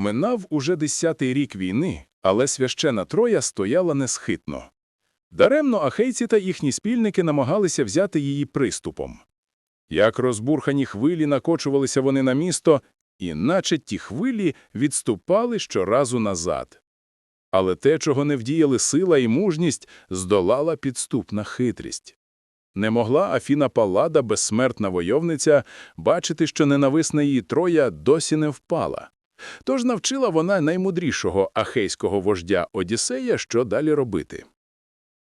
Минав уже десятий рік війни, але священа Троя стояла несхитно. Даремно ахейці та їхні спільники намагалися взяти її приступом. Як розбурхані хвилі накочувалися вони на місто, і наче ті хвилі відступали щоразу назад. Але те, чого не вдіяли сила і мужність, здолала підступна хитрість. Не могла Афіна Паллада, безсмертна войовниця, бачити, що ненависна її Троя досі не впала. Тож навчила вона наймудрішого ахейського вождя Одіссея, що далі робити.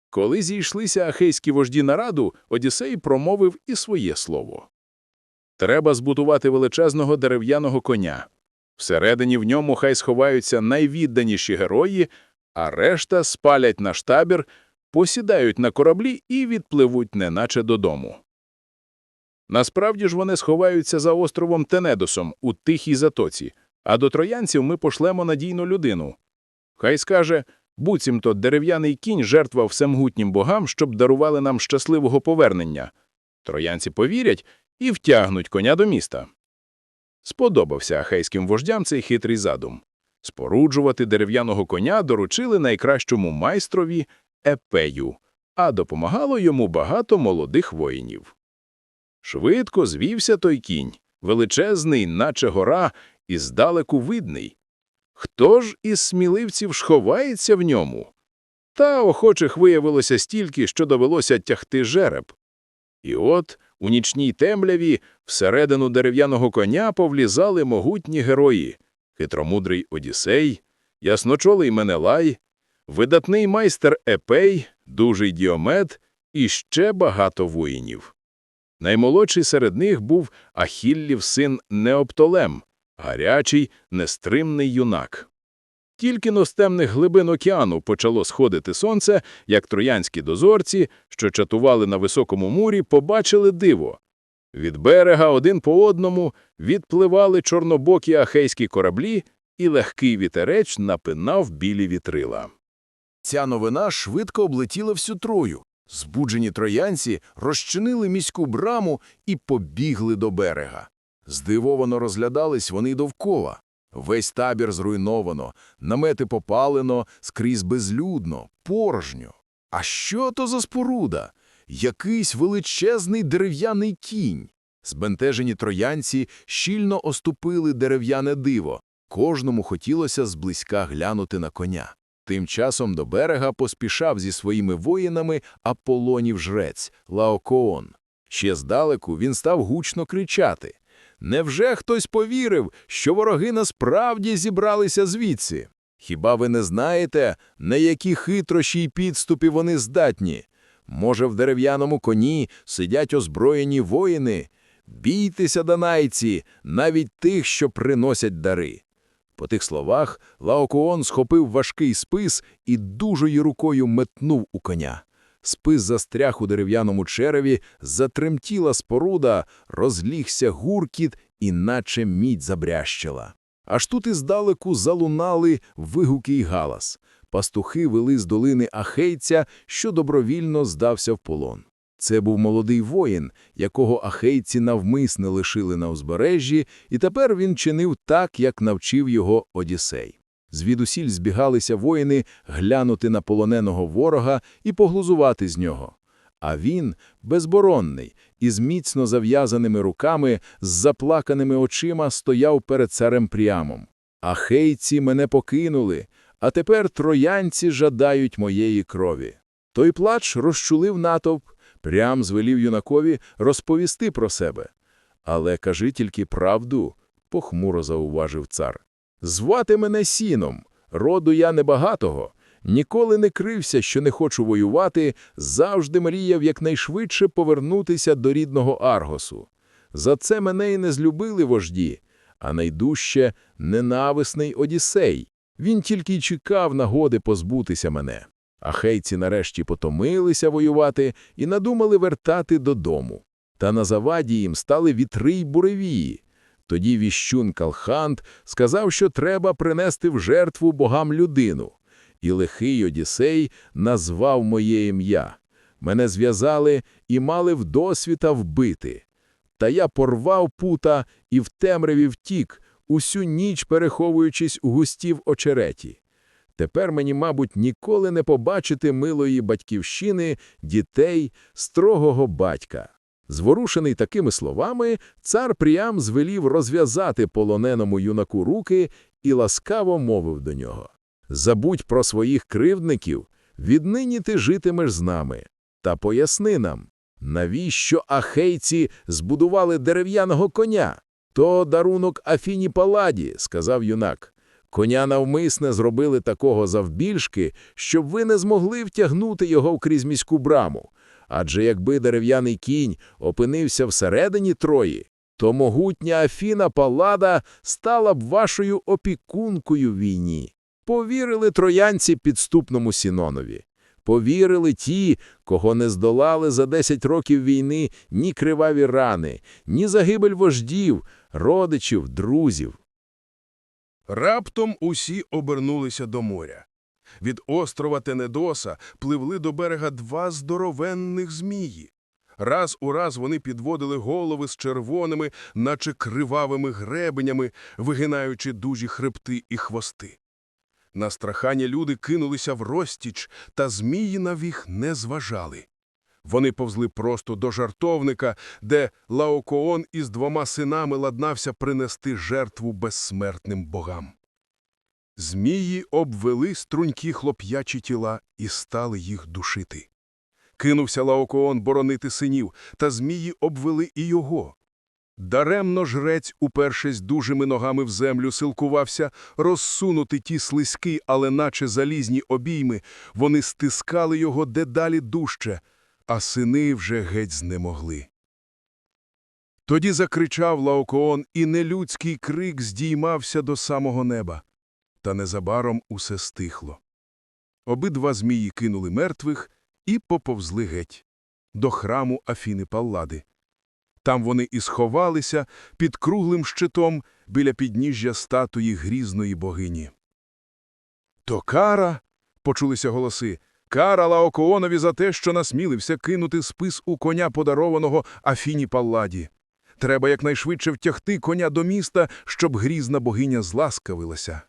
Коли зійшлися ахейські вожді на раду, Одіссей промовив і своє слово. Треба збудувати величезного дерев'яного коня. Всередині в ньому хай сховаються найвідданіші герої, а решта спалять наш табір, посідають на кораблі і відпливуть неначе додому. Насправді ж вони сховаються за островом Тенедосом у Тихій Затоці, а до троянців ми пошлемо надійну людину. Хай скаже, буцімто дерев'яний кінь жертва всемгутнім богам, щоб дарували нам щасливого повернення. Троянці повірять і втягнуть коня до міста. Сподобався ахейським вождям цей хитрий задум. Споруджувати дерев'яного коня доручили найкращому майстрові Епею, а допомагало йому багато молодих воїнів. Швидко звівся той кінь, величезний, наче гора, і здалеку видний. Хто ж із сміливців сховається в ньому? Та охочих виявилося стільки, що довелося тягти жереб. І от у нічній темряві всередину дерев'яного коня повлізали могутні герої – хитромудрий Одіссей, ясночолий Менелай, видатний майстер Епей, дужий Діомед і ще багато воїнів. Наймолодший серед них був Ахіллів син Неоптолем, гарячий, нестримний юнак. Тільки но з темних глибин океану почало сходити сонце, як троянські дозорці, що чатували на високому мурі, побачили диво. Від берега один по одному відпливали чорнобокі ахейські кораблі, і легкий вітереч напинав білі вітрила. Ця новина швидко облетіла всю Трою. Збуджені троянці розчинили міську браму і побігли до берега. Здивовано розглядались вони довкола. Весь табір зруйновано, намети попалено, скрізь безлюдно, порожньо. А що то за споруда? Якийсь величезний дерев'яний кінь. Збентежені троянці щільно оступили дерев'яне диво. Кожному хотілося зблизька глянути на коня. Тим часом до берега поспішав зі своїми воїнами Аполлонів жрець Лаокоон. Ще здалеку він став гучно кричати. Невже хтось повірив, що вороги насправді зібралися звідси? Хіба ви не знаєте, на які хитрощі й підступи вони здатні? Може, в дерев'яному коні сидять озброєні воїни? Бійтеся, данайці, навіть тих, що приносять дари. По тих словах Лаокоон схопив важкий спис і дужою рукою метнув у коня. Спис застряг у дерев'яному череві, затремтіла споруда, розлігся гуркіт, і наче мідь забрящила. Аж тут іздалеку залунали вигуки й галас. Пастухи вели з долини Ахейця, що добровільно здався в полон. Це був молодий воїн, якого ахейці навмисне лишили на узбережжі, і тепер він чинив так, як навчив його Одіссей. Звідусіль збігалися воїни глянути на полоненого ворога і поглузувати з нього. А він, безборонний, із міцно зав'язаними руками, з заплаканими очима стояв перед царем Пріамом. Ахейці мене покинули, а тепер троянці жадають моєї крові. Той плач розчулив натовп, Прям звелів юнакові розповісти про себе. Але кажи тільки правду, похмуро зауважив цар. Звати мене сіном, роду я небагатого. Ніколи не крився, що не хочу воювати, завжди мріяв якнайшвидше повернутися до рідного Аргосу. За це мене й не злюбили вожді, а найдужче ненависний Одіссей. Він тільки й чекав нагоди позбутися мене. Ахейці нарешті потомилися воювати і надумали вертати додому. Та на заваді їм стали вітри й буревії. Тоді віщун Калхант сказав, що треба принести в жертву богам людину. І лихий Одіссей назвав моє ім'я. Мене зв'язали і мали вдосвіта вбити. Та я порвав пута і в темряві втік, усю ніч переховуючись у густів очереті. Тепер мені, мабуть, ніколи не побачити милої батьківщини, дітей, строгого батька. Зворушений такими словами, цар Пріам звелів розв'язати полоненому юнаку руки і ласкаво мовив до нього. «Забудь про своїх кривдників, віднині ти житимеш з нами. Та поясни нам, навіщо ахейці збудували дерев'яного коня? То дарунок Афіні Паладі, сказав юнак. Коня навмисне зробили такого завбільшки, щоб ви не змогли втягнути його крізь міську браму. Адже якби дерев'яний кінь опинився всередині Трої, то могутня Афіна Паллада стала б вашою опікункою в війні. Повірили троянці підступному Сінонові. Повірили ті, кого не здолали за 10 років війни ні криваві рани, ні загибель вождів, родичів, друзів. Раптом усі обернулися до моря. Від острова Тенедоса пливли до берега два здоровенних змії. Раз у раз вони підводили голови з червоними, наче кривавими гребенями, вигинаючи дужі хребти і хвости. Настрахані люди кинулися в розтіч, та змії на їх не зважали. Вони повзли просто до жартовника, де Лаокоон із двома синами ладнався принести жертву безсмертним богам. Змії обвели струнькі хлоп'ячі тіла і стали їх душити. Кинувся Лаокоон боронити синів, та змії обвели і його. Даремно жрець, упершись дужими ногами в землю, силкувався розсунути ті слизькі, але наче залізні обійми, вони стискали його дедалі дужче, а сини вже геть знемогли. Тоді закричав Лаокоон, і нелюдський крик здіймався до самого неба. Та незабаром усе стихло. Обидва змії кинули мертвих і поповзли геть до храму Афіни Паллади. Там вони і сховалися під круглим щитом біля підніжжя статуї грізної богині. То кара, почулися голоси, кара Лаокоонові за те, що насмілився кинути спис у коня, подарованого Афіні Палладі. Треба якнайшвидше втягти коня до міста, щоб грізна богиня зласкавилася.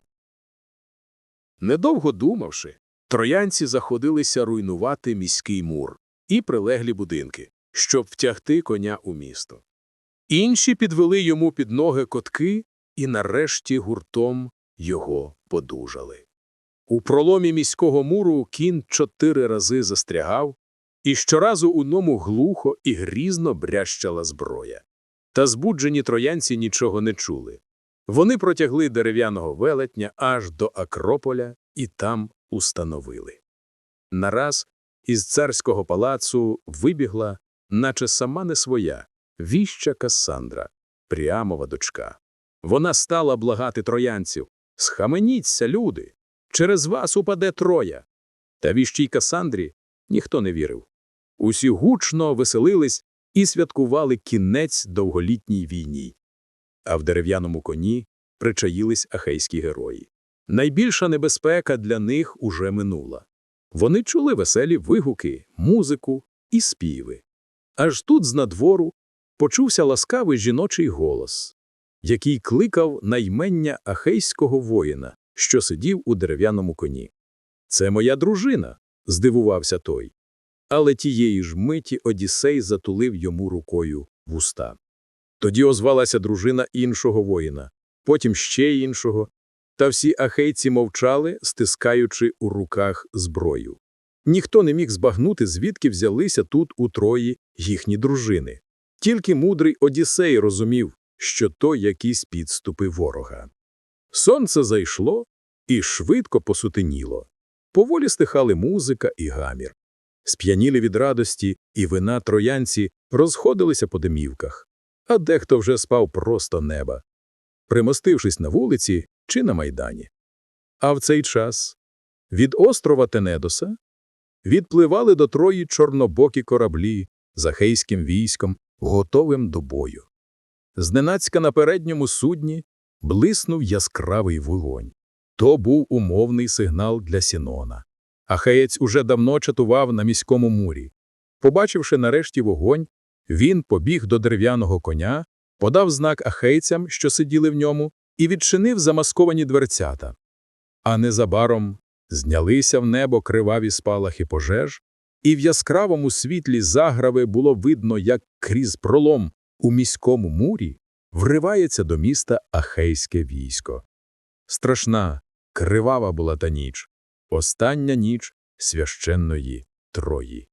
Недовго думавши, троянці заходилися руйнувати міський мур і прилеглі будинки, щоб втягти коня у місто. Інші підвели йому під ноги котки і нарешті гуртом його подужали. У проломі міського муру кін чотири рази застрягав, і щоразу у ньому глухо і грізно брящала зброя. Та збуджені троянці нічого не чули. Вони протягли дерев'яного велетня аж до Акрополя і там установили. Нараз із царського палацу вибігла, наче сама не своя, віща Кассандра, Пріамова дочка. Вона стала благати троянців «Схаменіться, люди! Через вас упаде Троя!» Та віщій Кассандрі ніхто не вірив. Усі гучно веселились і святкували кінець довголітній війні. А в дерев'яному коні причаїлись ахейські герої. Найбільша небезпека для них уже минула. Вони чули веселі вигуки, музику і співи. Аж тут з надвору почувся ласкавий жіночий голос, який кликав наймення ахейського воїна, що сидів у дерев'яному коні. «Це моя дружина», – здивувався той. Але тієї ж миті Одіссей затулив йому рукою вуста. Тоді озвалася дружина іншого воїна, потім ще іншого, та всі ахейці мовчали, стискаючи у руках зброю. Ніхто не міг збагнути, звідки взялися тут у Трої їхні дружини. Тільки мудрий Одіссей розумів, що то якісь підступи ворога. Сонце зайшло і швидко посутеніло. Поволі стихали музика і гамір. Сп'янілі від радості і вина троянці розходилися по домівках, а дехто вже спав просто неба, примостившись на вулиці чи на майдані. А в цей час від острова Тенедоса відпливали до Трої чорнобокі кораблі з ахейським військом, готовим до бою. Зненацька на передньому судні блиснув яскравий вогонь. То був умовний сигнал для Сінона. Ахеєць уже давно чатував на міському мурі. Побачивши нарешті вогонь, він побіг до дерев'яного коня, подав знак ахейцям, що сиділи в ньому, і відчинив замасковані дверцята. А незабаром знялися в небо криваві спалахи пожеж, і в яскравому світлі заграви було видно, як крізь пролом у міському мурі вривається до міста Ахейське військо. Страшна, кривава була та ніч, остання ніч священної Трої.